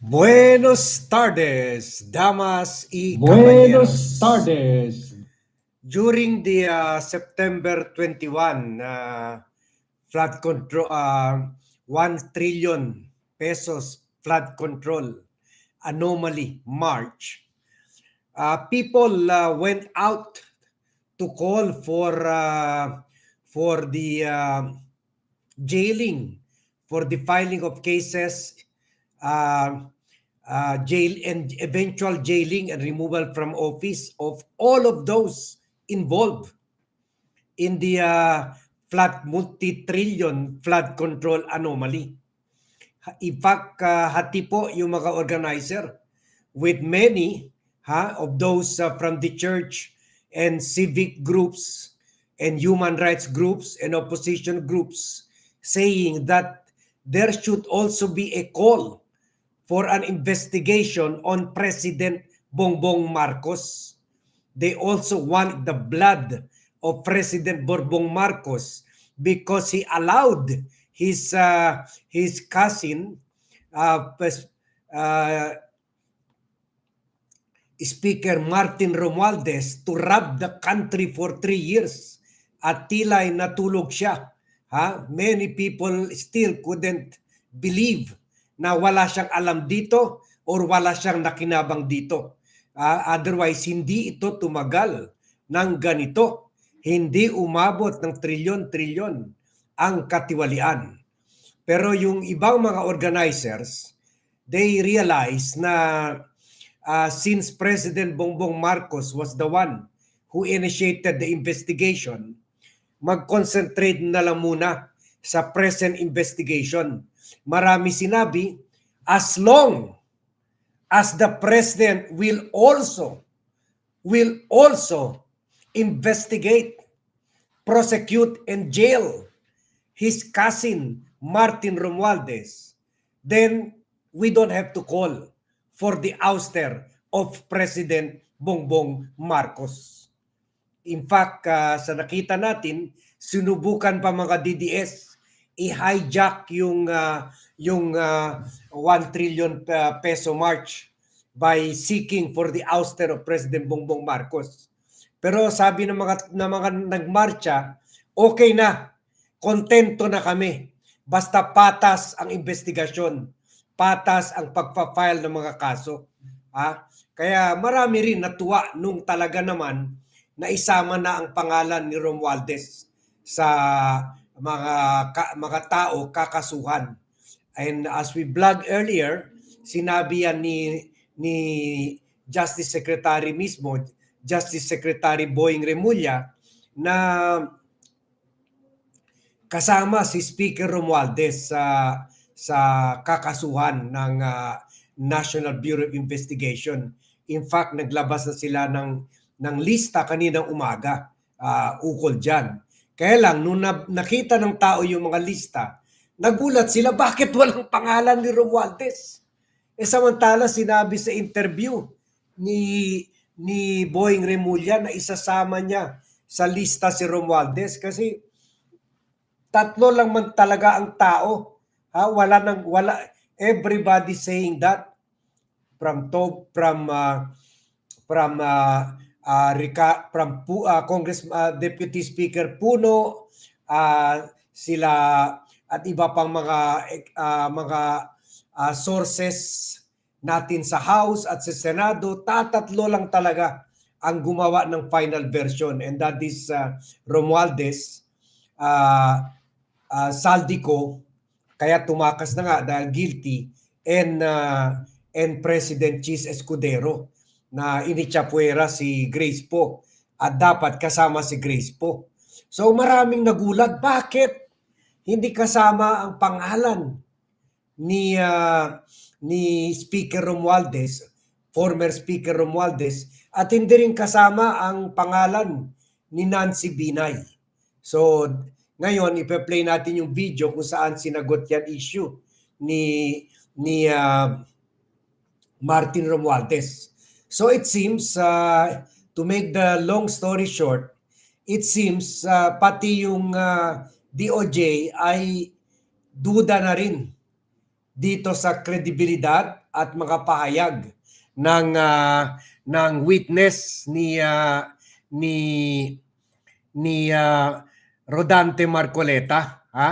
Buenos tardes, damas y Buenos caballeros. tardes. During the uh, September 21 uh, flood control, uh, 1 trillion pesos flood control anomaly March, uh, people uh, went out to call for uh, for the uh, jailing, for the filing of cases uh, uh, jail and eventual jailing and removal from office of all of those involved in the uh, flood multi-trillion flood control anomaly. Fact, uh, po yung mga organizer with many ha, of those uh, from the church and civic groups and human rights groups and opposition groups saying that there should also be a call for an investigation on President Bongbong Marcos. They also want the blood of President Bongbong Marcos because he allowed his uh, his cousin uh, uh, Speaker Martin Romualdez to rob the country for three years at tila'y natulog siya. Ha? Many people still couldn't believe na wala siyang alam dito or wala siyang nakinabang dito. Ah, otherwise, hindi ito tumagal ng ganito. Hindi umabot ng trilyon-trilyon ang katiwalian. Pero yung ibang mga organizers, they realize na uh, since President Bongbong Marcos was the one who initiated the investigation, mag-concentrate na lang muna sa present investigation. Marami sinabi, as long as the President will also will also investigate, prosecute, and jail his cousin Martin Romualdez, then we don't have to call for the ouster of President Bongbong Marcos. In fact, ah, sa nakita natin, sinubukan pa mga DDS i-hijack yung ah, yung ah, 1 trillion peso march by seeking for the ouster of President Bongbong Marcos. Pero sabi ng mga ng mga nagmarcha, okay na. Kontento na kami. Basta patas ang investigasyon. Patas ang pagpa-file ng mga kaso. Ha? Kaya marami rin natuwa nung talaga naman na isama na ang pangalan ni Romualdez sa mga ka- mga tao kakasuhan. And as we vlog earlier, sinabi yan ni ni Justice Secretary mismo, Justice Secretary Boying Remulla na kasama si Speaker Romualdez sa sa kakasuhan ng ah, National Bureau of Investigation. In fact, naglabas na sila ng ng lista kaninang umaga ah, ukol diyan. Kaya lang nung na- nakita ng tao yung mga lista, nagulat sila bakit walang pangalan ni Romualdez. Eh samantala sinabi sa interview ni ni Boying Remulla na isasama niya sa lista si Romualdez kasi tatlo lang man talaga ang tao. Ha, wala nang wala everybody saying that from to from uh, from uh, uh, Rica, from uh, Congress uh, Deputy Speaker Puno uh, sila at iba pang mga uh, mga uh, sources natin sa House at sa Senado tatatlo lang talaga ang gumawa ng final version. And that is uh, Romualdez uh, uh, Saldico kaya tumakas na nga dahil guilty and uh, and President Cheese Escudero na inichapuera si Grace po. At dapat kasama si Grace po. So maraming nagulat. Bakit? Hindi kasama ang pangalan ni uh, ni Speaker Romualdez, former Speaker Romualdez at hindi rin kasama ang pangalan ni Nancy Binay. So ngayon ipe-play natin yung video kung saan sinagot yan issue ni ni ah, Martin Romualdez. So it seems uh, to make the long story short, it seems uh, pati yung uh, DOJ ay duda na rin dito sa kredibilidad at mga pahayag ng ah, ng witness ni ah, ni ni ah, Rodante Marcoleta ha?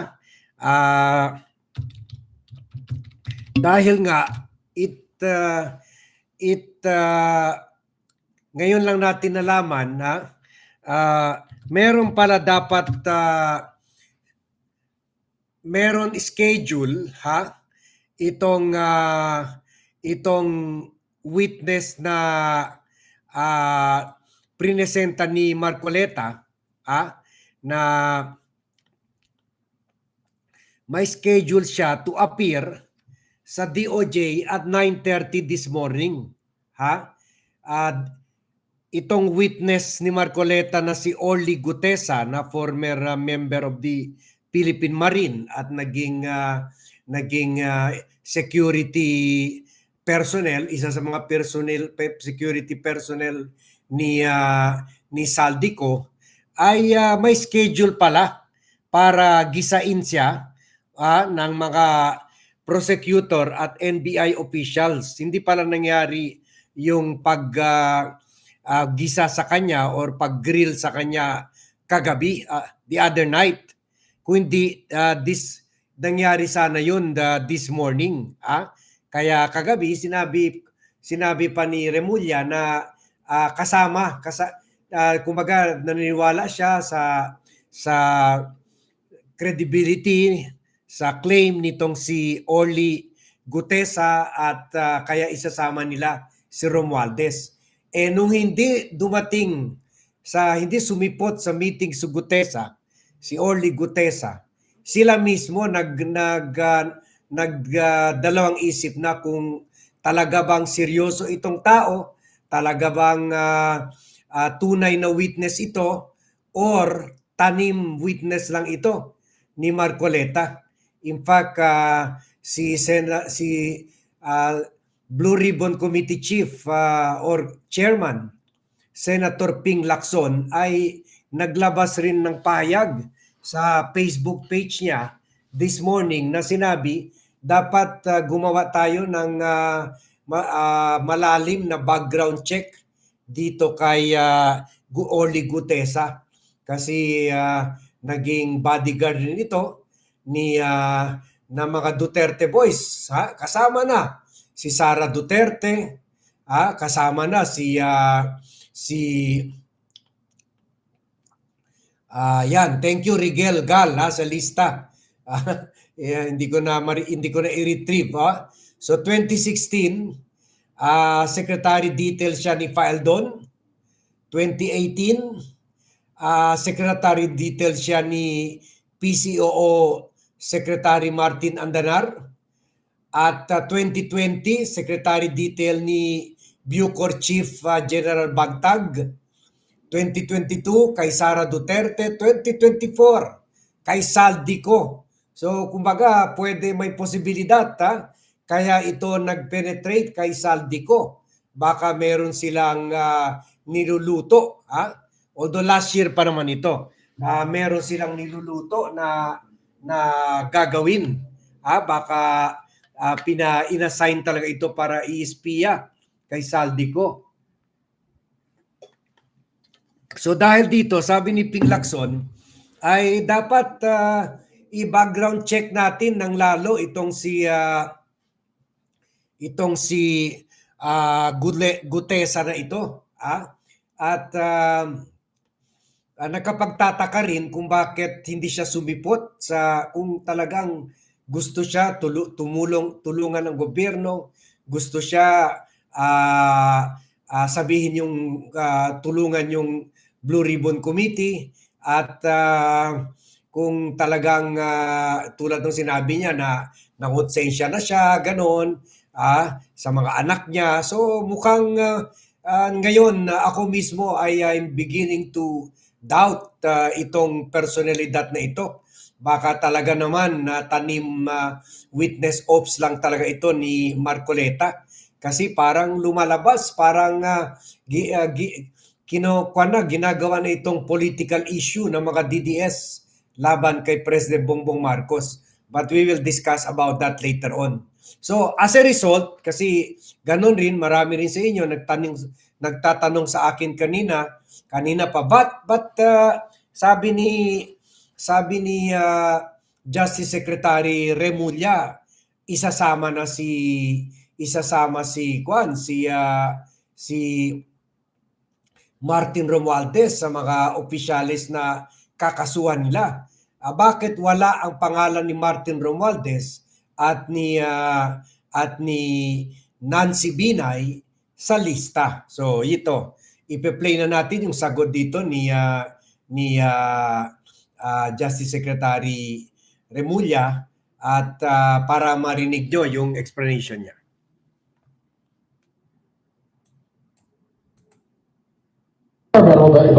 Ah, dahil nga it ah, it ah, ngayon lang natin nalaman na ah, meron pala dapat ah, meron schedule ha itong ah, itong witness na ah, prinesenta ni Marcoleta ah, na may schedule siya to appear sa DOJ at 9:30 this morning ha? At itong witness ni Marcoleta na si Orly Gutesa na former uh, member of the Philippine Marine at naging uh, naging uh, security personnel isa sa mga personnel pe- security personnel ni uh, ni Saldico ay uh, may schedule pala para gisain siya ah, ng mga prosecutor at NBI officials. Hindi pala nangyari yung pag ah, ah, gisa sa kanya or pag-grill sa kanya kagabi, ah, the other night. Kundi ah, this nangyari sana yun the, this morning. Ah? Kaya kagabi sinabi sinabi pa ni Remulla na ah, kasama kasa ah, kumbaga naniniwala siya sa sa credibility sa claim nitong si Orly Gutesa at ah, kaya isasama nila si Romualdez. Eh nung hindi dumating sa hindi sumipot sa meeting si Gutesa, si Orly Gutesa, sila mismo nag nag ah, nag ah, dalawang isip na kung talaga bang seryoso itong tao, talaga bang ah, ah, tunay na witness ito or tanim witness lang ito ni Marcoleta. In fact, ah, si Sena, si ah, Blue Ribbon Committee Chief ah, or Chairman Senator Ping Lacson ay naglabas rin ng pahayag sa Facebook page niya this morning na sinabi dapat ah, gumawa tayo ng ah, ma- ah, malalim na background check dito kay uh, Orly Gutesa. Kasi ah, naging bodyguard rin ito ni ah, na mga Duterte boys. Ha? Kasama na si Sara Duterte. Ha? Kasama na si ah, si Ah, yan, thank you Rigel Gal ha, sa lista. Ah, eh, hindi ko na hindi ko na i-retrieve ha. So 2016, ah secretary detail siya ni Faeldon. 2018, ah secretary detail siya ni PCOO Secretary Martin Andanar. At ah, 2020, secretary detail ni Bucor Chief ah, General Bagtag. 2022 kay Sara Duterte, 2024 kay Saldico. So kumbaga pwede may posibilidad ha. Kaya ito nagpenetrate kay Saldico. Baka meron silang ah, niluluto ha. Although last year pa naman ito. ah, meron silang niluluto na na gagawin. Ha, baka ah, pina inassign talaga ito para i-espiya kay Saldico. So dahil dito, sabi ni Ping Lacson, ay dapat ah, i-background check natin ng lalo itong si ah, itong si Gule, Gutesa na ito. Ah? At ah, ah, nakapagtataka rin kung bakit hindi siya sumipot sa kung talagang gusto siya tulu- tumulong tulungan ng gobyerno, gusto siya ah, ah, sabihin yung ah, tulungan yung Blue Ribbon Committee at ah, kung talagang ah, tulad ng sinabi niya na nangonsensya na siya, ganon, ah, sa mga anak niya. So mukhang ah, ah, ngayon ah, ako mismo ay I'm beginning to doubt uh, itong personalidad na ito. Baka talaga naman na tanim uh, witness ops lang talaga ito ni Marcoleta kasi parang lumalabas, parang uh, gi, uh, gi, kino, kuwan na, ginagawa na itong political issue ng mga DDS laban kay President Bongbong Marcos. But we will discuss about that later on. So as a result, kasi ganun rin, marami rin sa inyo nagtanong, nagtatanong sa akin kanina, kanina pa, but, but uh, sabi ni sabi ni uh, Justice Secretary Remulla, isasama na si isasama si Kwan, si uh, si Martin Romualdez sa mga opisyalis na kakasuhan nila. Uh, bakit wala ang pangalan ni Martin Romualdez at ni uh, at ni Nancy Binay sa lista? So ito, ipe-play na natin yung sagot dito ni uh, ni uh, uh, Justice Secretary Remulla at uh, para marinig nyo yung explanation niya.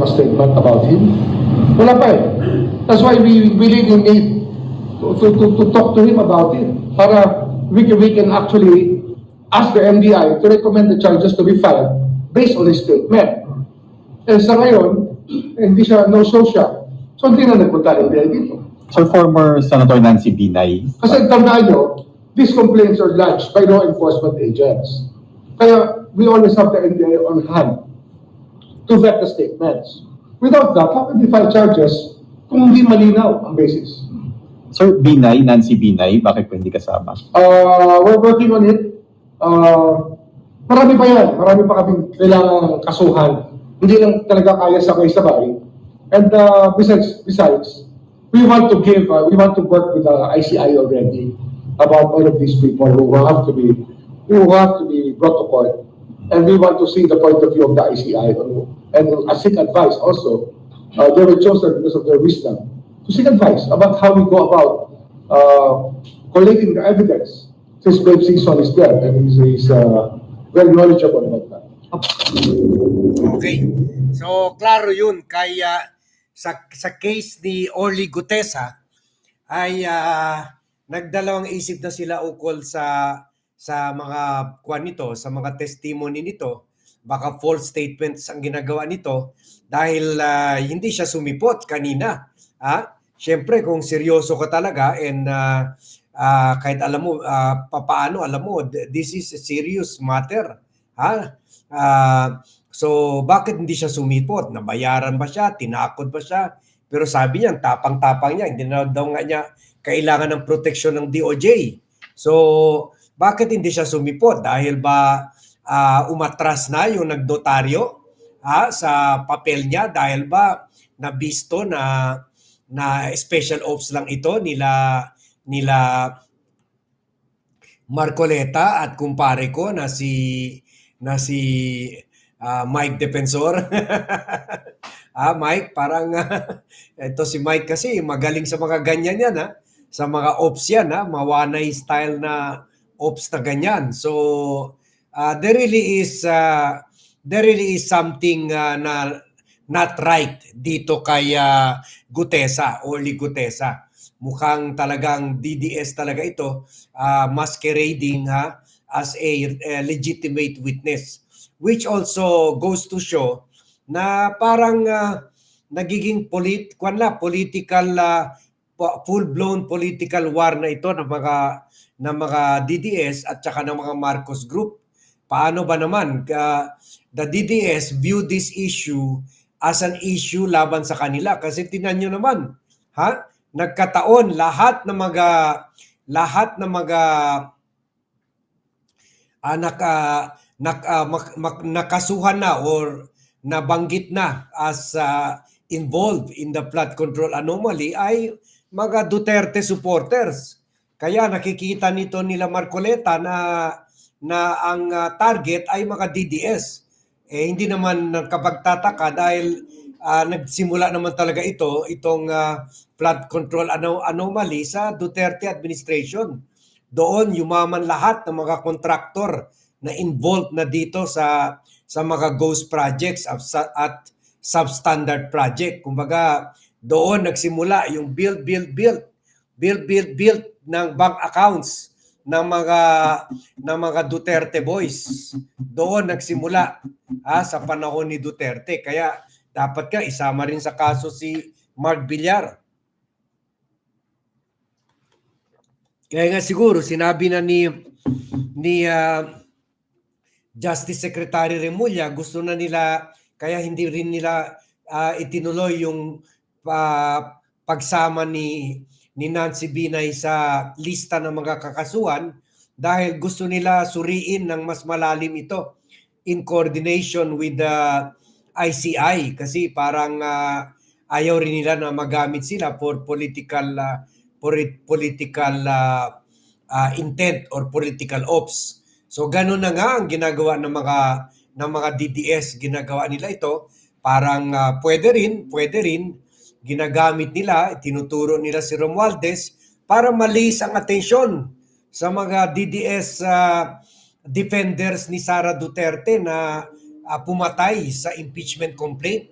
Ibang statement about him? Wala pa eh. That's why we really need to, to, to, to talk to him about it. Para we can, we can actually ask the MDI to recommend the charges to be filed based on his statement. Eh sa ngayon, hindi siya no show siya. So hindi na nagpunta ng MDI dito. So former Senator Nancy Binay, Kasi tandaan nyo, these complaints are lodged by law enforcement agents. Kaya we always have the NBI on hand to vet the statements. Without that, how can we file charges kung hindi malinaw ang basis? Sir Binay, Nancy Binay, bakit po hindi kasama? Uh, we're working on it. Uh, marami pa yan. Marami pa kaming kailangan kasuhan. Hindi lang talaga kaya sabay-sabay. And uh, besides, besides, we want to give, uh, we want to work with the ICI already about all of these people who have to be, who have to be brought to court. And we want to see the point of view of the ICI and uh, seek advice also. Uh, they were chosen because of their wisdom to seek advice about how we go about uh, collating the evidence. Since Babe Singson is there and he's, he's uh, very knowledgeable about that. Okay. So, klaro yun. Kaya sa, sa case ni Orly Gutesa ay ah, nagdalawang isip na sila ukol sa sa mga kwan nito, sa mga testimony nito. Baka false statements ang ginagawa nito dahil ah, hindi siya sumipot kanina. Ha? Siyempre, kung seryoso ka talaga and ah, ah, kahit alam mo, ah, papaano, alam mo, th- this is a serious matter. Ha? Ah, so, bakit hindi siya sumipot? Nabayaran ba siya? Tinakot ba siya? Pero sabi niya, ang tapang-tapang niya, hindi na daw nga niya kailangan ng proteksyon ng DOJ. So, bakit hindi siya sumipot? Dahil ba ah, umatras na yung nagnotaryo ha, sa papel niya? Dahil ba nabisto na na special ops lang ito nila nila Marcoleta at kumpare ko na si na si ah, Mike Defensor. ah, Mike, parang ah, ito si Mike kasi magaling sa mga ganyan yan ha. Sa mga ops yan ha, mawanay style na ops na ganyan. So ah, there really is ah, there really is something ah, na not right dito kay ah, Gutesa, Oli Gutesa. Mukhang talagang DDS talaga ito, ah, masquerading ha, as a, a legitimate witness. Which also goes to show na parang ah, nagiging polit, kwan la, political, po- full-blown political war na ito ng mga ng mga DDS at saka ng mga Marcos Group. Paano ba naman ah, the DDS view this issue as an issue laban sa kanila kasi tinan nyo naman ha nagkataon lahat ng mga lahat ng mga ah, naka, nak, ah, mak- mak- nakasuhan na or nabanggit na as ah, involved in the flood control anomaly ay mga Duterte supporters. Kaya nakikita nito nila Marcoleta na na ang ah, target ay mga DDS. Eh hindi naman nakapagtataka dahil ah, nagsimula naman talaga ito itong ah, flood control ano- anomaly sa Duterte administration. Doon yumaman lahat ng mga kontraktor na involved na dito sa sa mga ghost projects at at substandard project. Kumbaga, doon nagsimula yung build, build, build, build, build, build ng bank accounts ng mga ng mga Duterte boys. Doon nagsimula ah, sa panahon ni Duterte. Kaya dapat ka isama rin sa kaso si Mark Villar. Kaya nga siguro sinabi na ni ni ah, Justice Secretary Remulla gusto na nila kaya hindi rin nila ah, itinuloy yung ah, pagsama ni ni Nancy Binay sa lista ng mga kakasuhan dahil gusto nila suriin ng mas malalim ito in coordination with the ICI kasi parang ah, ayaw rin nila na magamit sila for political ah, for political ah, ah, intent or political ops. So ganun na nga ang ginagawa ng mga ng mga DDS, ginagawa nila ito. Parang ah, pwede rin, pwede rin ginagamit nila, tinuturo nila si Romualdez para malis ang atensyon sa mga DDS ah, defenders ni Sara Duterte na ah, pumatay sa impeachment complaint.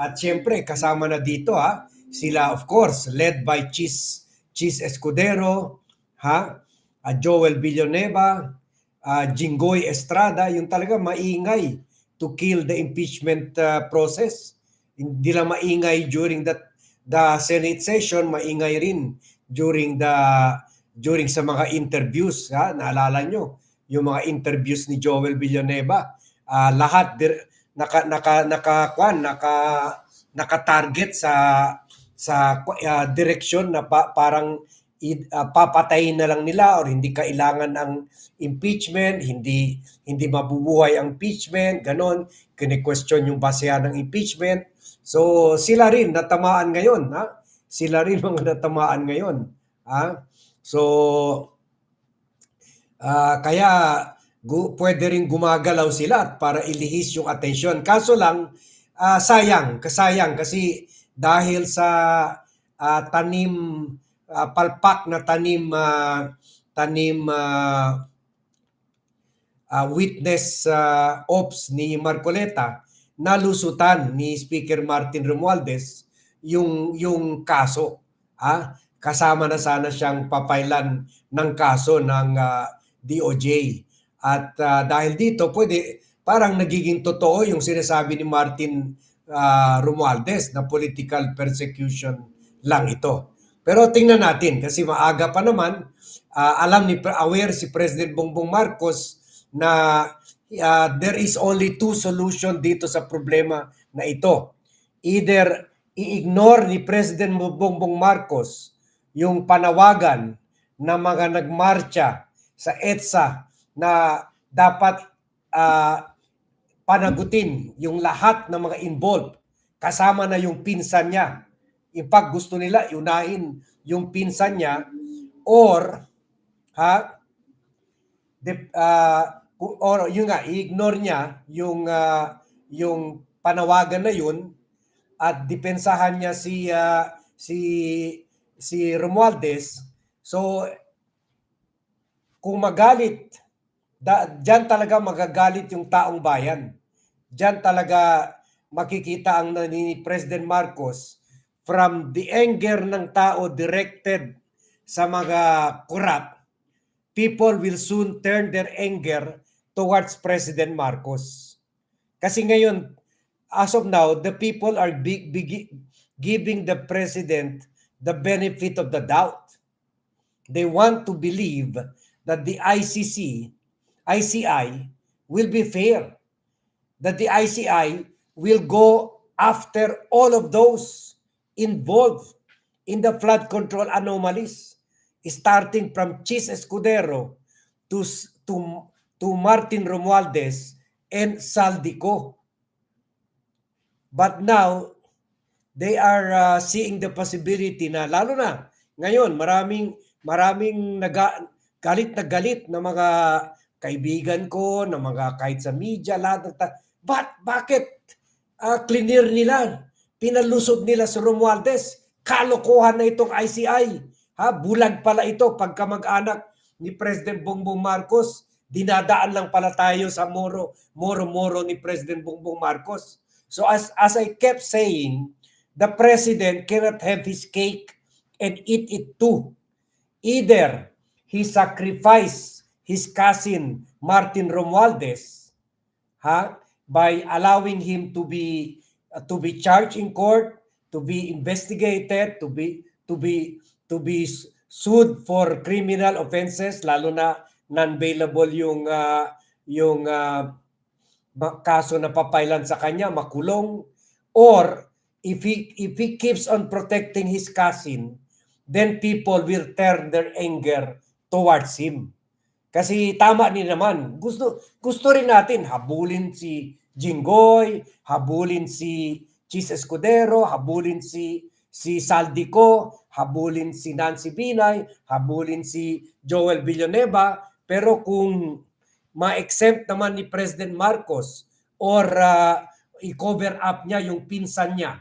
At siyempre, kasama na dito ha, sila of course, led by Chis, Chis Escudero, ha, ah, Joel Villanueva, ah, Jinggoy Estrada, yung talaga maingay to kill the impeachment ah, process. Hindi lang maingay during that the Senate session, maingay rin during the during sa mga interviews, ha, naalala nyo, yung mga interviews ni Joel Villanueva, ah, lahat dir, naka naka naka kwan, naka naka-target sa sa ah, direksyon na pa- parang ah, papatayin na lang nila or hindi kailangan ang impeachment, hindi hindi mabubuhay ang impeachment, ganon, kine-question yung basehan ng impeachment. So sila rin natamaan ngayon, ha? Sila rin mga natamaan ngayon, ha? So ah, kaya gu- pwede rin gumagalaw sila para ilihis yung atensyon. Kaso lang ah, sayang, kasayang kasi dahil sa ah, tanim ah, palpak na tanim ah, tanim ah, ah, witness ah, ops ni Marcoleta nalusutan ni Speaker Martin Romualdez yung yung kaso ah kasama na sana siyang papailan ng kaso ng ah, DOJ at ah, dahil dito pwede parang nagiging totoo yung sinasabi ni Martin ah, Romualdez na political persecution lang ito. Pero tingnan natin kasi maaga pa naman ah, alam ni aware si President Bongbong Marcos na uh, there is only two solution dito sa problema na ito. Either i-ignore ni President Bongbong Marcos yung panawagan na mga nagmarcha sa EDSA na dapat ah, panagutin yung lahat ng mga involved kasama na yung pinsan niya. In fact, gusto nila unahin yung pinsan niya or ha de, ku- or yun nga i-ignore niya yung ah, yung panawagan na yun at depensahan niya si ah, si si Romualdez. So kung magalit da, diyan talaga magagalit yung taong bayan. Diyan talaga makikita ang ni President Marcos from the anger ng tao directed sa mga corrupt. People will soon turn their anger towards President Marcos. Kasi ngayon, as of now, the people are big, big, giving the president the benefit of the doubt. They want to believe that the ICC, ICI will be fair. That the ICI will go after all of those involved in the flood control anomalies starting from Chis Escudero to to to Martin Romualdez and Saldico. But now they are uh, seeing the possibility na lalo na ngayon maraming maraming naga, galit na galit na mga kaibigan ko, na mga kahit sa media, lahat ta- But bakit uh, clear nila, pinalusog nila sa Romualdez, kalokohan na itong ICI. Ha, bulag pala ito pagka mag-anak ni President Bongbong Marcos. Dinadaan lang pala tayo sa moro, moro-moro ni President Bongbong Marcos. So as as I kept saying, the president cannot have his cake and eat it too. Either he sacrifice his cousin Martin Romualdez ha, by allowing him to be uh, to be charged in court, to be investigated, to be to be to be sued for criminal offenses lalo na non-bailable yung ah, yung ma- kaso na papailan sa kanya makulong. Or if he if he keeps on protecting his cousin then people will turn their anger towards him. Kasi tama ni naman. Gusto gusto rin natin habulin si Jinggoy habulin si Chis Escudero habulin si si Saldico habulin si Nancy Binay habulin si Joel Villanueva pero kung ma-exempt naman ni President Marcos or uh, i-cover up niya yung pinsan niya.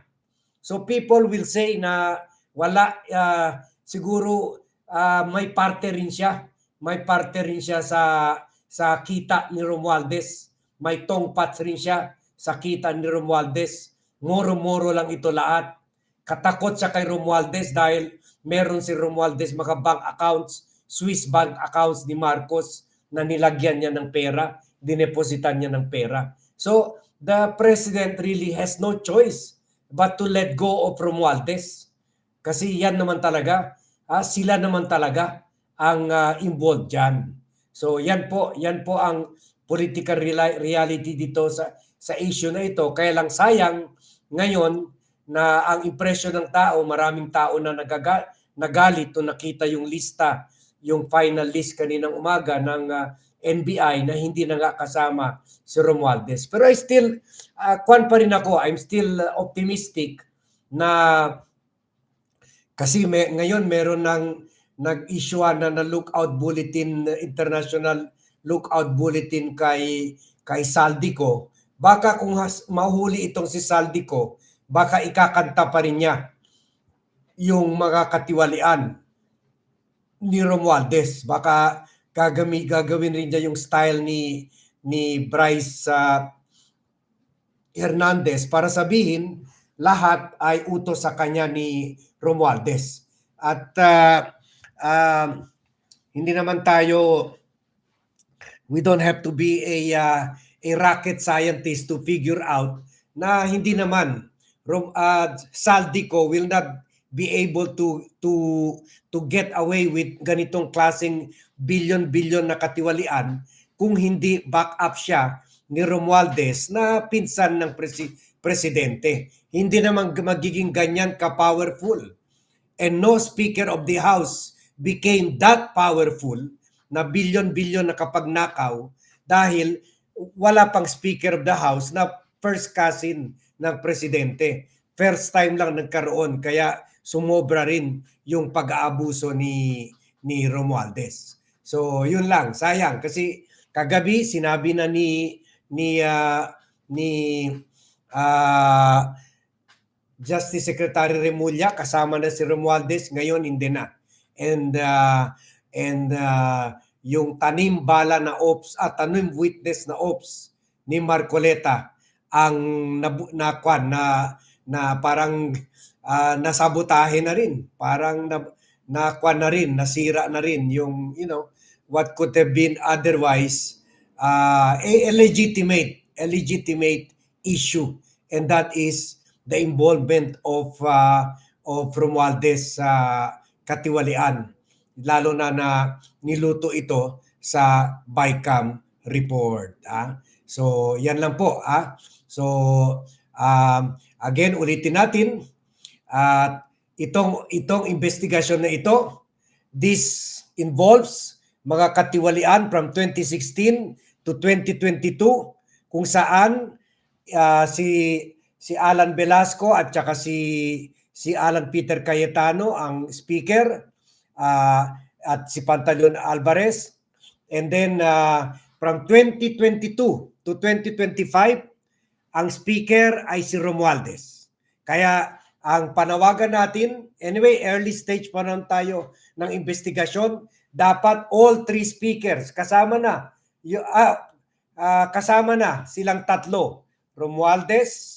So people will say na wala uh, siguro uh, may parte rin siya. May parte rin siya sa sa kita ni Romualdez. May tongpat rin siya sa kita ni Romualdez. Moro-moro lang ito lahat. Katakot siya kay Romualdez dahil meron si Romualdez mga bank accounts, Swiss bank accounts ni Marcos na nilagyan niya ng pera, dinepositan niya ng pera. So, the president really has no choice but to let go of Romualdez. Kasi yan naman talaga, ah, sila naman talaga ang ah, involved dyan. So, yan po, yan po ang political reali- reality dito sa sa issue na ito. Kaya lang sayang ngayon na ang impression ng tao, maraming tao na nagaga, nagalit o nakita yung lista yung final list kaninang umaga ng uh, NBI na hindi na nga kasama si Romualdez. Pero I still, uh, kwan pa rin ako, I'm still uh, optimistic na kasi may, ngayon meron ng nag-issue na na lookout bulletin, international lookout bulletin kay kay Saldico. Baka kung has, mahuli itong si Saldico, baka ikakanta pa rin niya yung mga katiwalian ni Romualdez. Baka gagami, gagawin rin niya yung style ni ni Bryce uh, Hernandez para sabihin lahat ay utos sa kanya ni Romualdez. At uh, um, hindi naman tayo we don't have to be a uh, a rocket scientist to figure out na hindi naman Rom, uh, Saldico will not be able to to to get away with ganitong klaseng billion-billion na katiwalian kung hindi back up siya ni Romualdez na pinsan ng presi- presidente. Hindi naman magiging ganyan ka-powerful. And no Speaker of the House became that powerful na billion-billion na kapagnakaw dahil wala pang Speaker of the House na first cousin ng presidente. First time lang nagkaroon kaya sumobra rin yung pag-aabuso ni ni Romualdez. So, yun lang. Sayang kasi kagabi sinabi na ni ni ah, ni ah, Justice Secretary Remulla kasama na si Romualdez ngayon hindi na. And uh, and uh, yung tanim bala na ops at tanim witness na ops ni Marcoleta ang na kwan na na parang ah, nasabotahe na rin. Parang na, na kwan na rin, nasira na rin yung, you know, what could have been otherwise uh, a, a legitimate, a legitimate issue. And that is the involvement of uh, of Romualdez sa katiwalian. Lalo na na niluto ito sa BICAM report. Ah. So, yan lang po. Ah. So, um, again, ulitin natin at itong itong investigasyon na ito this involves mga katiwalian from 2016 to 2022 kung saan ah, si si Alan Velasco at saka si si Alan Peter Cayetano ang speaker ah, at si Pantaleon Alvarez and then ah, from 2022 to 2025 ang speaker ay si Romualdez. Kaya ang panawagan natin, anyway, early stage pa naman tayo ng investigasyon, dapat all three speakers, kasama na, y- ah, ah, kasama na silang tatlo, Romualdez,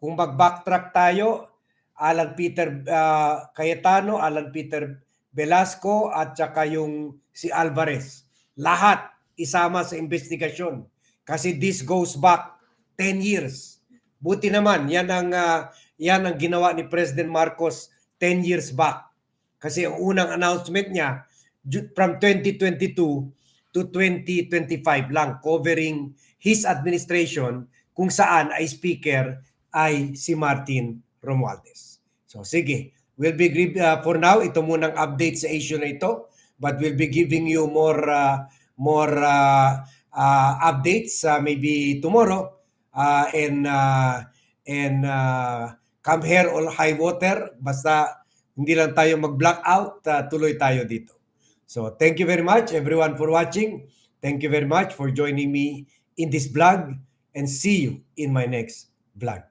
kung mag-backtrack tayo, Alan Peter ah, Cayetano, Alan Peter Velasco at saka yung si Alvarez. Lahat isama sa investigasyon kasi this goes back 10 years. Buti naman, yan ang ah, yan ang ginawa ni President Marcos 10 years back. Kasi ang unang announcement niya from 2022 to 2025 lang covering his administration kung saan ay speaker ay si Martin Romualdez. So sige, we'll be uh, for now ito munang update sa issue na ito but we'll be giving you more uh, more uh, uh, updates uh, maybe tomorrow uh, and uh, and uh, come here all high water basta hindi lang tayo mag-blackout uh, tuloy tayo dito. So thank you very much everyone for watching. Thank you very much for joining me in this vlog and see you in my next vlog.